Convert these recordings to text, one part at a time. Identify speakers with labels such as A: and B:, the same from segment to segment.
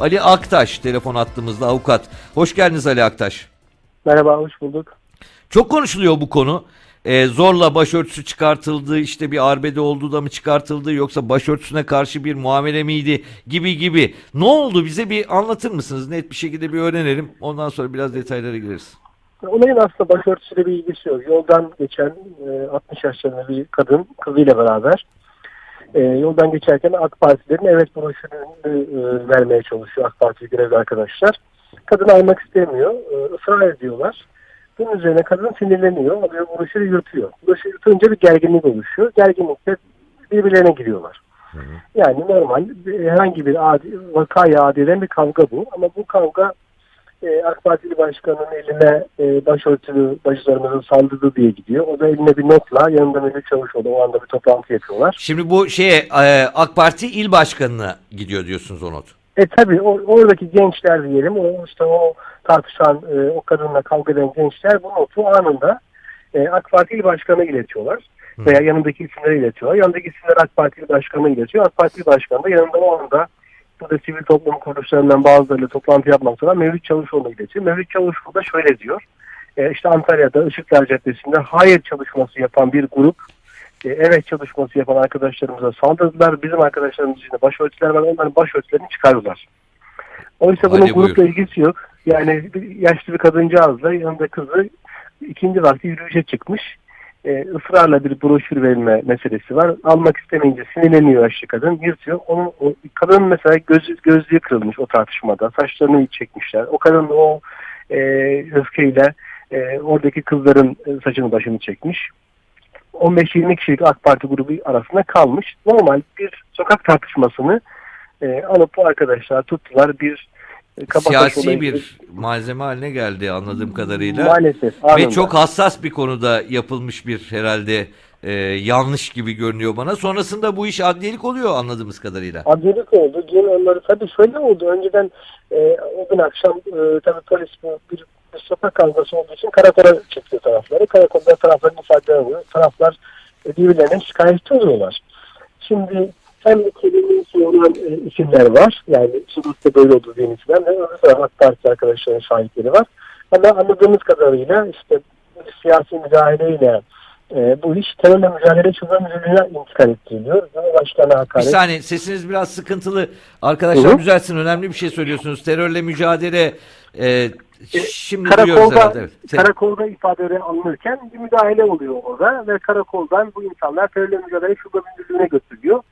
A: Ali Aktaş telefon attığımızda avukat. Hoş geldiniz Ali Aktaş.
B: Merhaba, hoş bulduk.
A: Çok konuşuluyor bu konu. Ee, zorla başörtüsü çıkartıldı, işte bir arbede olduğu da mı çıkartıldı yoksa başörtüsüne karşı bir muamele miydi gibi gibi. Ne oldu bize bir anlatır mısınız? Net bir şekilde bir öğrenelim. Ondan sonra biraz detaylara gireriz.
B: Olayın aslında başörtüsüyle bir ilgisi yok. Yoldan geçen e, 60 yaşlarında bir kadın kızıyla beraber e, yoldan geçerken AK Partilerin evet broşürünü e, vermeye çalışıyor AK Parti görevli arkadaşlar. Kadın almak istemiyor. E, ısrar ediyorlar. Bunun üzerine kadın sinirleniyor. Alıyor broşürü yırtıyor. Broşürü yırtınca bir gerginlik oluşuyor. Gerginlikte birbirlerine giriyorlar. Yani normal herhangi bir adi, vakaya adi eden bir kavga bu. Ama bu kavga e, AK Partili başkanın eline e, başörtülü başlarımızın saldırdı diye gidiyor. O da eline bir notla yanında Melih Çavuşoğlu o anda bir toplantı yapıyorlar.
A: Şimdi bu şeye e, AK Parti il başkanına gidiyor diyorsunuz o not.
B: E tabi oradaki gençler diyelim o işte o tartışan e, o kadınla kavga eden gençler bu notu anında e, AK Parti il başkanına iletiyorlar.
A: Hı.
B: Veya yanındaki isimleri iletiyorlar. Yanındaki isimler AK Parti il başkanına iletiyor. AK Parti il başkanı da yanında o anda burada sivil toplum kuruluşlarından bazılarıyla toplantı yapmak sonra Mevlüt Çavuşoğlu'na iletiyor. Mevlüt Çavuşoğlu da şöyle diyor. E, işte Antalya'da Işıklar Caddesi'nde hayır çalışması yapan bir grup e, evet çalışması yapan arkadaşlarımıza saldırdılar. Bizim arkadaşlarımız içinde başörtüler var. Onların başörtülerini çıkardılar. Oysa bunun
A: Hadi buyur.
B: grupla ilgisi yok. Yani bir yaşlı bir kadıncağızla yanında kızı ikinci vakti yürüyüşe çıkmış. E, ısrarla bir broşür verilme meselesi var. Almak istemeyince sinirleniyor yaşlı kadın. Yırtıyor. Onun, o, kadının mesela göz, gözlüğü kırılmış o tartışmada. Saçlarını çekmişler. O kadın o e, öfkeyle e, oradaki kızların e, saçını başını çekmiş. 15-20 kişilik AK Parti grubu arasında kalmış. Normal bir sokak tartışmasını e, alıp bu arkadaşlar tuttular bir kabataş
A: Siyasi
B: olayı-
A: bir malzeme haline geldi anladığım kadarıyla.
B: maalesef
A: Ve
B: anında.
A: çok hassas bir konuda yapılmış bir herhalde e, yanlış gibi görünüyor bana. Sonrasında bu iş adliyelik oluyor anladığımız kadarıyla.
B: Adlilik oldu. Dün onları tabii şöyle oldu. Önceden e, o gün akşam e, tabii polis bu bir, bir sokak kavgası olduğu için karakola çıktı tarafları. Karakolda tarafların ifadeleri alıyor. Taraflar e, birbirlerine şikayetçi oluyorlar. Şimdi hem kelimesi olan e, isimler var. Yani Sudut'ta böyle oldu diye isimler. Taraf AK Parti arkadaşların şahitleri var. Ama anladığımız kadarıyla işte siyasi müdahaleyle e, bu iş terörle mücadele çözüm müdürlüğüne intikal ettiriliyor. Cumhurbaşkanı
A: Bir
B: hakaret.
A: saniye sesiniz biraz sıkıntılı. Arkadaşlar
B: Hı hı.
A: düzelsin önemli bir şey söylüyorsunuz. Terörle mücadele e, şimdi duyuyoruz
B: karakolda,
A: herhalde. Evet.
B: Karakolda ifadeleri alınırken bir müdahale oluyor orada ve karakoldan bu insanlar terörle mücadele şube müdürlüğüne götürülüyor.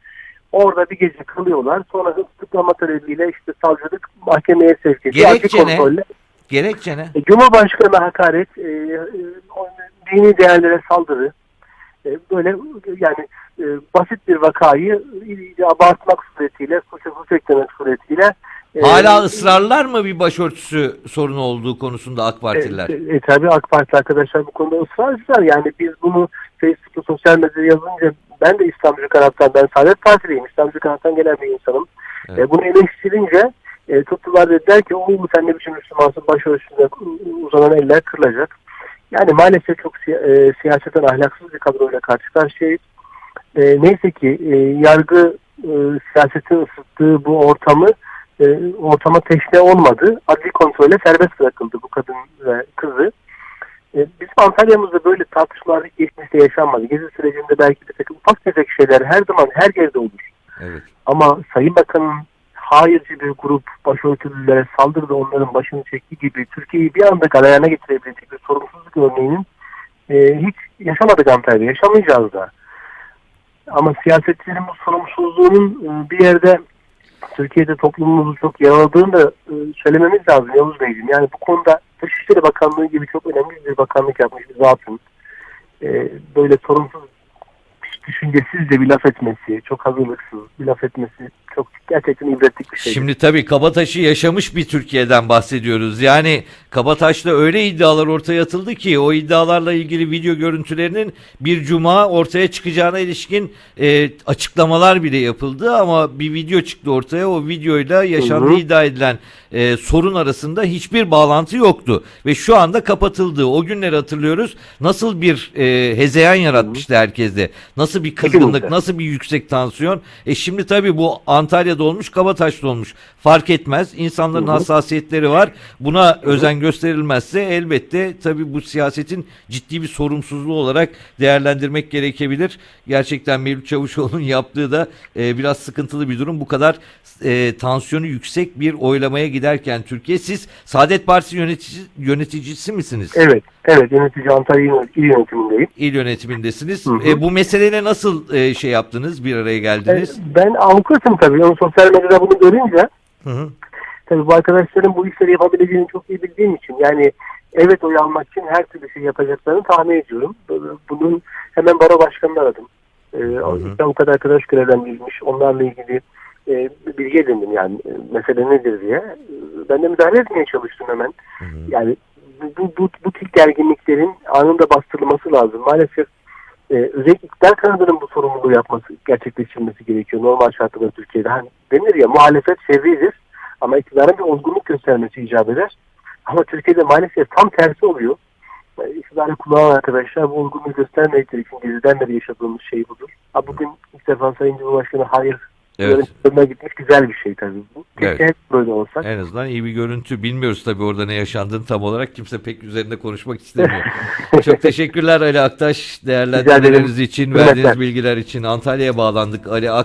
B: Orada bir gece kalıyorlar. Sonra tutuklama talebiyle işte savcılık mahkemeye sevk ediyor.
A: Gerekçe
B: Adli
A: ne?
B: kontrolle-
A: Gerekçe ne?
B: E, Cumhurbaşkanı hakaret, e, e, dini değerlere saldırı, e, böyle yani e, basit bir vakayı iyice abartmak suretiyle, suça suç eklemek suretiyle e,
A: Hala ısrarlar mı bir başörtüsü sorunu olduğu konusunda AK Partililer?
B: E, e, tabii AK Parti arkadaşlar bu konuda ısrarcılar. Yani biz bunu Facebook'ta sosyal medyada yazınca ben de İslamcı kanattan, ben Saadet Partiliyim. İslamcı kanattan gelen bir insanım.
A: Evet.
B: E, bunu eleştirince e, tuttular dediler ki oğlum sen ne biçim Müslümansın başörtüsüne uzanan eller kırılacak. Yani maalesef çok siya- e, siyaseten ahlaksız bir kadroyla karşı karşıyayız. E, neyse ki e, yargı e, siyasetin ısıttığı bu ortamı e, ortama teşne olmadı. Adli kontrole serbest bırakıldı bu kadın ve kızı. E, bizim Antalya'mızda böyle tartışmalar geçmişte yaşanmadı. Gezi sürecinde belki bir takım ufak tefek şeyler her zaman her yerde olur.
A: Evet.
B: Ama Sayın Bakan'ın hayırcı bir grup başörtülülere saldırdı onların başını çekti gibi Türkiye'yi bir anda galeyana getirebilecek bir sorumsuzluk örneğinin e, hiç yaşamadık Antalya'da. Yaşamayacağız da. Ama siyasetçilerin bu sorumsuzluğunun e, bir yerde Türkiye'de toplumumuzu çok yaraladığını da e, söylememiz lazım Yavuz Beyciğim. Yani bu konuda Dışişleri Bakanlığı gibi çok önemli bir bakanlık yapmış bir zatın e, böyle sorumsuz düşüncesizce bir laf etmesi, çok hazırlıksız bir laf etmesi çok gerçekten ibretlik bir şey.
A: Şimdi tabii Kabataş'ı yaşamış bir Türkiye'den bahsediyoruz. Yani Kabataş'ta öyle iddialar ortaya atıldı ki o iddialarla ilgili video görüntülerinin bir cuma ortaya çıkacağına ilişkin e, açıklamalar bile yapıldı ama bir video çıktı ortaya. O videoyla yaşandığı
B: Hı hı.
A: iddia edilen e, sorun arasında hiçbir bağlantı yoktu ve şu anda kapatıldı. O günleri hatırlıyoruz. Nasıl bir e, hezeyan yaratmıştı herkeste. Nasıl Nasıl bir kızgınlık, nasıl bir yüksek tansiyon. E şimdi tabii bu Antalya'da olmuş, Kabataş'ta olmuş. Fark etmez. İnsanların
B: Hı hı.
A: hassasiyetleri var. Buna özen gösterilmezse elbette tabii bu siyasetin ciddi bir sorumsuzluğu olarak değerlendirmek gerekebilir. Gerçekten Mevlüt Çavuşoğlu'nun yaptığı da e, biraz sıkıntılı bir durum. Bu kadar e, tansiyonu yüksek bir oylamaya giderken Türkiye siz Saadet Partisi yönetici, yöneticisi misiniz?
B: Evet, evet yönetici Antalya İl- İl Yönetimindeyim.
A: İl yönetimindesiniz.
B: Hı hı.
A: E, bu meseleyle nasıl e, şey yaptınız? Bir araya geldiniz?
B: E, Ben avukatım tabii. Onu sosyal medyada bunu görünce
A: Hı hı.
B: tabii bu arkadaşların bu işleri yapabileceğini çok iyi bildiğim için yani evet oy almak için her türlü şey yapacaklarını tahmin ediyorum. Bunun hemen baro başkanını aradım. Ee,
A: hı.
B: iki avukat arkadaş görevlendirilmiş. Onlarla ilgili e, bilgi edindim yani e, mesele nedir diye. E, Ben de müdahale etmeye çalıştım hemen.
A: Hı hı.
B: Yani bu, bu, bu, tip gerginliklerin anında bastırılması lazım. Maalesef e, özellikle iktidar kanadının bu sorumluluğu yapması, gerçekleştirilmesi gerekiyor. Normal şartlarda Türkiye'de. Hani denir ya muhalefet şerridir ama iktidarın bir olgunluk göstermesi icap eder. Ama Türkiye'de maalesef tam tersi oluyor. E, İktidarı kullanan arkadaşlar bu olgunluğu göstermedikleri için geziden beri yaşadığımız şey budur. Ha, bugün ilk defa Sayın Cumhurbaşkanı hayır
A: Evet.
B: yönetimine gitmiş güzel bir şey tabii bu. Keşke
A: Evet.
B: hep böyle olsak.
A: En azından iyi bir görüntü. Bilmiyoruz tabii orada ne yaşandığını tam olarak. Kimse pek üzerinde konuşmak istemiyor. Çok teşekkürler Ali Aktaş. Değerlendirmeleriniz için, verdiğiniz bilgiler için. Antalya'ya bağlandık. Ali Aktaş.